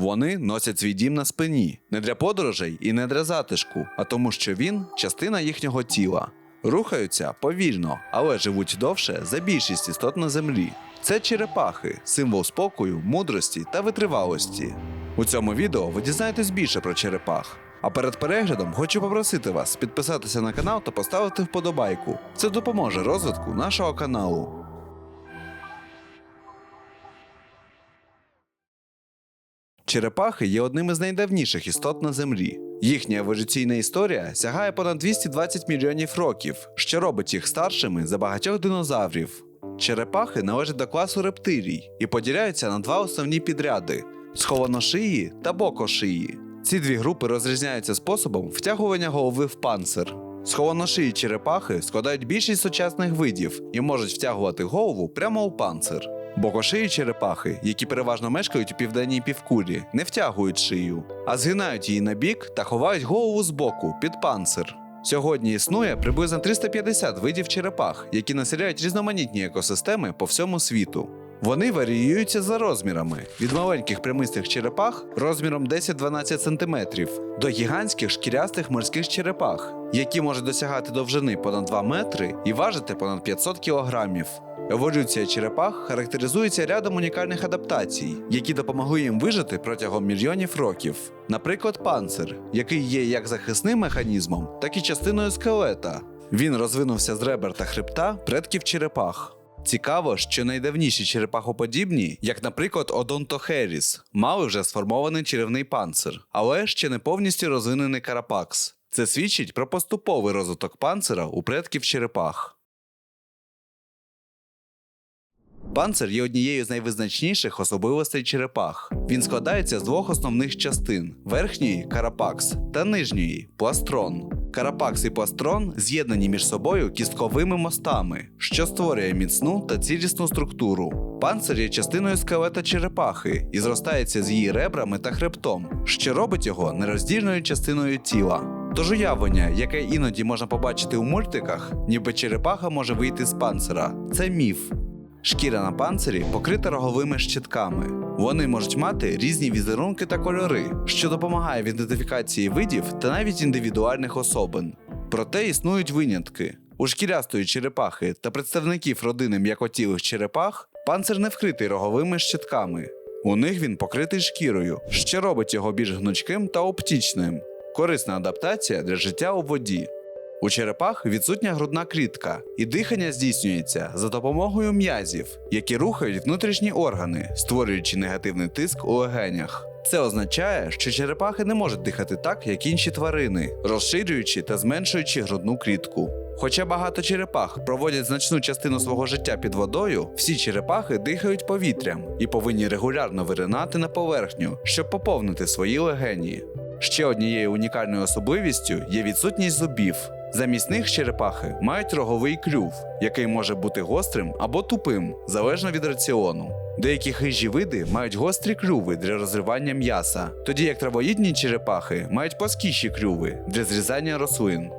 Вони носять свій дім на спині не для подорожей і не для затишку, а тому, що він частина їхнього тіла. Рухаються повільно, але живуть довше за більшість істот на землі. Це черепахи, символ спокою, мудрості та витривалості. У цьому відео ви дізнаєтесь більше про черепах. А перед переглядом хочу попросити вас підписатися на канал та поставити вподобайку. Це допоможе розвитку нашого каналу. Черепахи є одним із найдавніших істот на землі. Їхня еволюційна історія сягає понад 220 мільйонів років, що робить їх старшими за багатьох динозаврів. Черепахи належать до класу рептилій і поділяються на два основні підряди: схованошиї та бокошиї. Ці дві групи розрізняються способом втягування голови в панцир. Схованошиї черепахи складають більшість сучасних видів і можуть втягувати голову прямо у панцир. Бокошиї черепахи, які переважно мешкають у південній півкулі, не втягують шию, а згинають її на бік та ховають голову збоку під панцир. Сьогодні існує приблизно 350 видів черепах, які населяють різноманітні екосистеми по всьому світу. Вони варіюються за розмірами від маленьких прямистих черепах розміром 10-12 см до гігантських шкірястих морських черепах, які можуть досягати довжини понад 2 метри і важити понад 500 кілограмів. Еволюція черепах характеризується рядом унікальних адаптацій, які допомогли їм вижити протягом мільйонів років. Наприклад, панцир, який є як захисним механізмом, так і частиною скелета. Він розвинувся з ребер та хребта предків черепах. Цікаво, що найдавніші черепахоподібні, як, наприклад, Одонтохеріс, мали вже сформований черевний панцир, але ще не повністю розвинений карапакс. Це свідчить про поступовий розвиток панцира у предків черепах. Панцир є однією з найвизначніших особливостей черепах. Він складається з двох основних частин: верхньої карапакс та нижньої пластрон. Карапакс і пластрон з'єднані між собою кістковими мостами, що створює міцну та цілісну структуру. Панцир є частиною скелета черепахи і зростається з її ребрами та хребтом, що робить його нероздільною частиною тіла. Тож уявлення, яке іноді можна побачити у мультиках, ніби черепаха може вийти з панцира, це міф. Шкіра на панцирі покрита роговими щитками. Вони можуть мати різні візерунки та кольори, що допомагає в ідентифікації видів та навіть індивідуальних особин. Проте існують винятки. У шкірястої черепахи та представників родини м'якотілих черепах панцир не вкритий роговими щитками. У них він покритий шкірою, що робить його більш гнучким та оптічним. Корисна адаптація для життя у воді. У черепах відсутня грудна клітка, і дихання здійснюється за допомогою м'язів, які рухають внутрішні органи, створюючи негативний тиск у легенях. Це означає, що черепахи не можуть дихати так, як інші тварини, розширюючи та зменшуючи грудну клітку. Хоча багато черепах проводять значну частину свого життя під водою, всі черепахи дихають повітрям і повинні регулярно виринати на поверхню, щоб поповнити свої легені. Ще однією унікальною особливістю є відсутність зубів. Замість них черепахи мають роговий клюв, який може бути гострим або тупим, залежно від раціону. Деякі хижі види мають гострі клюви для розривання м'яса, тоді як травоїдні черепахи мають плоскіші клюви для зрізання рослин.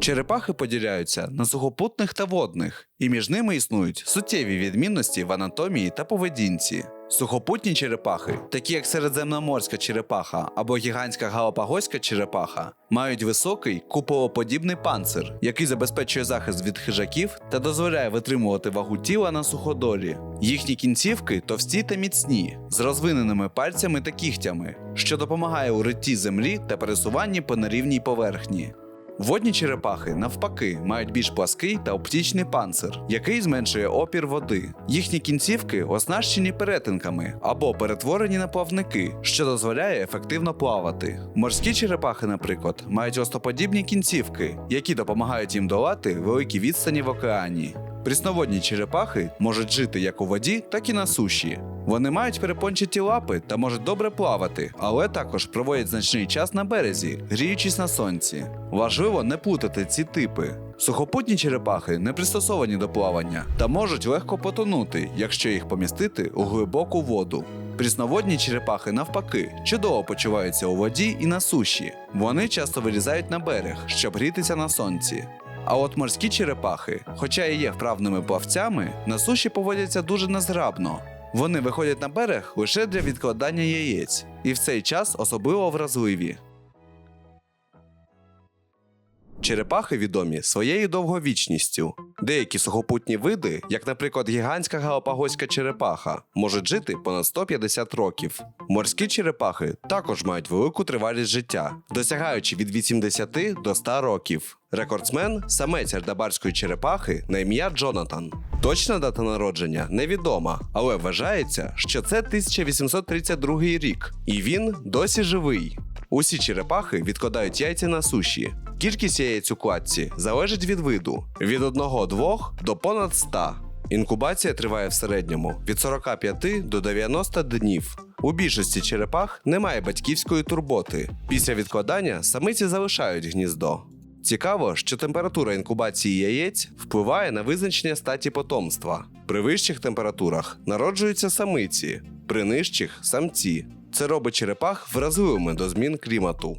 Черепахи поділяються на сухопутних та водних, і між ними існують суттєві відмінності в анатомії та поведінці. Сухопутні черепахи, такі як середземноморська черепаха або гігантська галапагоська черепаха, мають високий куполоподібний панцир, який забезпечує захист від хижаків та дозволяє витримувати вагу тіла на суходолі. Їхні кінцівки товсті та міцні, з розвиненими пальцями та кігтями, що допомагає у ритті землі та пересуванні по нерівній поверхні. Водні черепахи, навпаки, мають більш плаский та оптічний панцир, який зменшує опір води. Їхні кінцівки оснащені перетинками або перетворені на плавники, що дозволяє ефективно плавати. Морські черепахи, наприклад, мають остоподібні кінцівки, які допомагають їм долати великі відстані в океані. Прісноводні черепахи можуть жити як у воді, так і на суші. Вони мають перепончаті лапи та можуть добре плавати, але також проводять значний час на березі, гріючись на сонці. Важливо не плутати ці типи. Сухопутні черепахи не пристосовані до плавання та можуть легко потонути, якщо їх помістити у глибоку воду. Прісноводні черепахи, навпаки, чудово почуваються у воді і на суші. Вони часто вилізають на берег, щоб грітися на сонці. А от морські черепахи, хоча і є вправними плавцями, на суші поводяться дуже незграбно. Вони виходять на берег лише для відкладання яєць, і в цей час особливо вразливі. Черепахи відомі своєю довговічністю. Деякі сухопутні види, як, наприклад, гігантська галапагоська черепаха, можуть жити понад 150 років. Морські черепахи також мають велику тривалість життя, досягаючи від 80 до 100 років. Рекордсмен самець ардабарської черепахи на ім'я Джонатан. Точна дата народження невідома, але вважається, що це 1832 рік, і він досі живий. Усі черепахи відкладають яйця на суші. Кількість яєць у кладці залежить від виду від 1-2 до понад 100. Інкубація триває в середньому від 45 до 90 днів. У більшості черепах немає батьківської турботи. Після відкладання самиці залишають гніздо. Цікаво, що температура інкубації яєць впливає на визначення статі потомства. При вищих температурах народжуються самиці, при нижчих самці. Це робить черепах вразливими до змін клімату.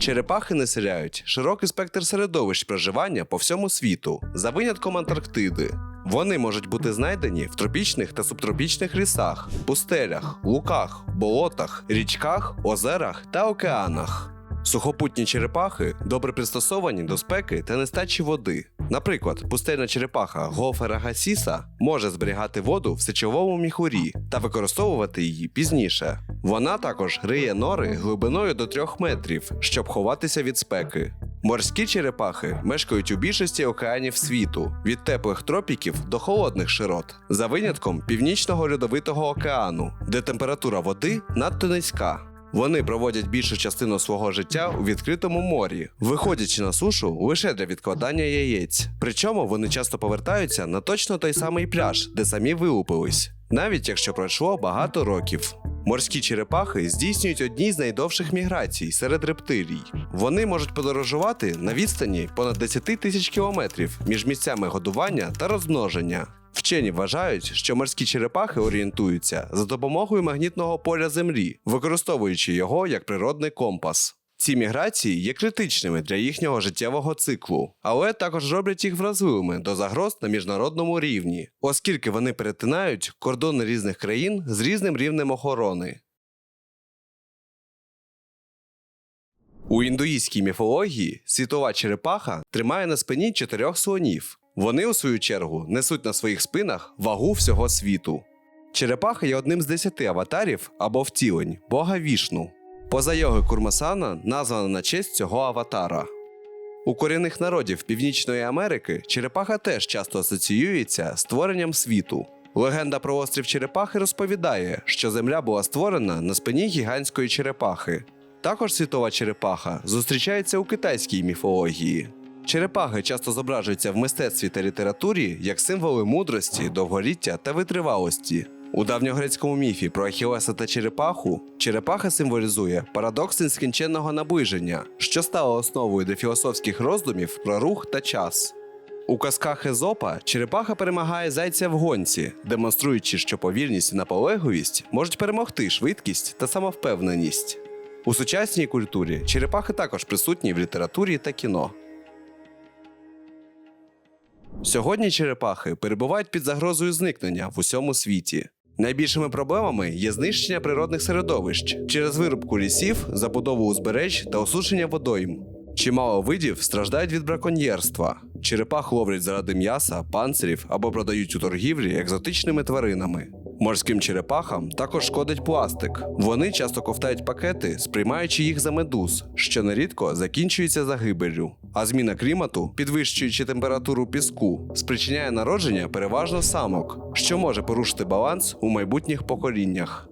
Черепахи населяють широкий спектр середовищ проживання по всьому світу, за винятком Антарктиди. Вони можуть бути знайдені в тропічних та субтропічних лісах, пустелях, луках, болотах, річках, озерах та океанах. Сухопутні черепахи добре пристосовані до спеки та нестачі води. Наприклад, пустельна черепаха Гофера гасіса може зберігати воду в сечовому міхурі та використовувати її пізніше. Вона також риє нори глибиною до 3 метрів, щоб ховатися від спеки. Морські черепахи мешкають у більшості океанів світу від теплих тропіків до холодних широт, за винятком північного льодовитого океану, де температура води надто низька. Вони проводять більшу частину свого життя у відкритому морі, виходячи на сушу лише для відкладання яєць. Причому вони часто повертаються на точно той самий пляж, де самі вилупились, навіть якщо пройшло багато років. Морські черепахи здійснюють одні з найдовших міграцій серед рептилій. Вони можуть подорожувати на відстані понад 10 тисяч кілометрів між місцями годування та розмноження. Вчені вважають, що морські черепахи орієнтуються за допомогою магнітного поля Землі, використовуючи його як природний компас. Ці міграції є критичними для їхнього життєвого циклу, але також роблять їх вразливими до загроз на міжнародному рівні, оскільки вони перетинають кордони різних країн з різним рівнем охорони. У індуїзькій міфології світова черепаха тримає на спині чотирьох слонів. Вони, у свою чергу, несуть на своїх спинах вагу всього світу. Черепаха є одним з десяти аватарів або втілень бога Вішну. Поза йоги Курмасана названа на честь цього аватара. У корінних народів Північної Америки черепаха теж часто асоціюється з створенням світу. Легенда про острів Черепахи розповідає, що земля була створена на спині гігантської черепахи. Також світова черепаха зустрічається у китайській міфології. Черепахи часто зображуються в мистецтві та літературі як символи мудрості, довголіття та витривалості. У давньогрецькому міфі про Ахілеса та черепаху черепаха символізує парадокс нескінченного наближення, що стало основою для філософських роздумів про рух та час. У казках Езопа черепаха перемагає зайця в гонці, демонструючи, що повільність і наполегливість можуть перемогти швидкість та самовпевненість. У сучасній культурі черепахи також присутні в літературі та кіно. Сьогодні черепахи перебувають під загрозою зникнення в усьому світі. Найбільшими проблемами є знищення природних середовищ через вирубку лісів, забудову узбереж та осушення водойм. Чимало видів страждають від браконьєрства. Черепах ловлять заради м'яса, панцирів або продають у торгівлі екзотичними тваринами. Морським черепахам також шкодить пластик. Вони часто ковтають пакети, сприймаючи їх за медуз, що нерідко закінчується загибеллю. А зміна клімату, підвищуючи температуру піску, спричиняє народження переважно самок, що може порушити баланс у майбутніх поколіннях.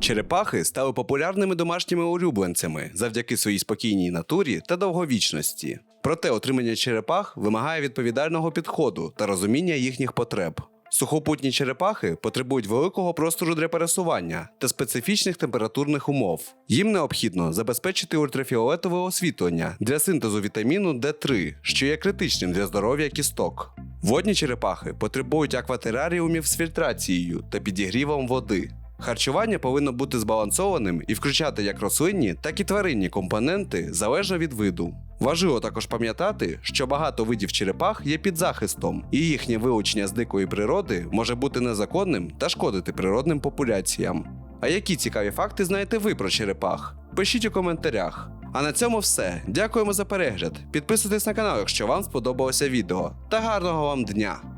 Черепахи стали популярними домашніми улюбленцями завдяки своїй спокійній натурі та довговічності. Проте отримання черепах вимагає відповідального підходу та розуміння їхніх потреб. Сухопутні черепахи потребують великого простору для пересування та специфічних температурних умов. Їм необхідно забезпечити ультрафіолетове освітлення для синтезу вітаміну D3, що є критичним для здоров'я кісток. Водні черепахи потребують акватераріумів з фільтрацією та підігрівом води. Харчування повинно бути збалансованим і включати як рослинні, так і тваринні компоненти залежно від виду. Важливо також пам'ятати, що багато видів черепах є під захистом, і їхнє вилучення з дикої природи може бути незаконним та шкодити природним популяціям. А які цікаві факти знаєте ви про черепах? Пишіть у коментарях. А на цьому все. Дякуємо за перегляд. Підписуйтесь на канал, якщо вам сподобалося відео. Та гарного вам дня!